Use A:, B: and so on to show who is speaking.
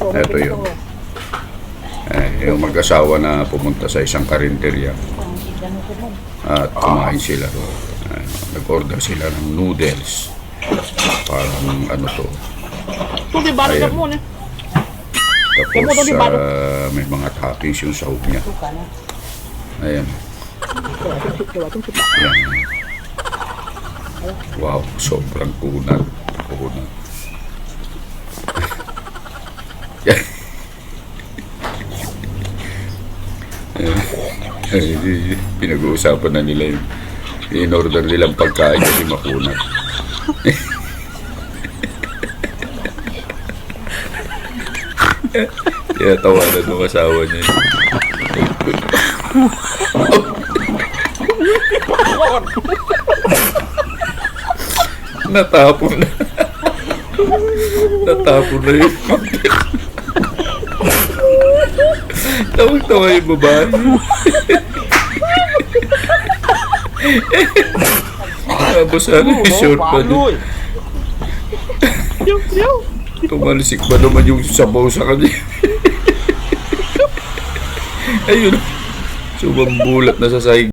A: Ito yun. Eh, yung mag-asawa na pumunta sa isang karinderya at kumain sila. Eh, nag-order sila ng noodles. Parang ano to. Ayan.
B: muna.
A: Tapos ah, may mga toppings yung sahog niya. Ayan. Ayan. Wow, sobrang kunat. Kunat. Eh, Pinag-uusapan na nila yung in-order nilang pagkain kasi makunat. Kaya tawanan ng asawa niya. Natapon na. Natapon na yung Tawag-tawa yung babae. Tapos ano yung short pa.
B: Panoy. Yo, yo.
A: Tumalisik ba naman yung sabaw sa kanya? Ayun. Sumambulat na sa sahig.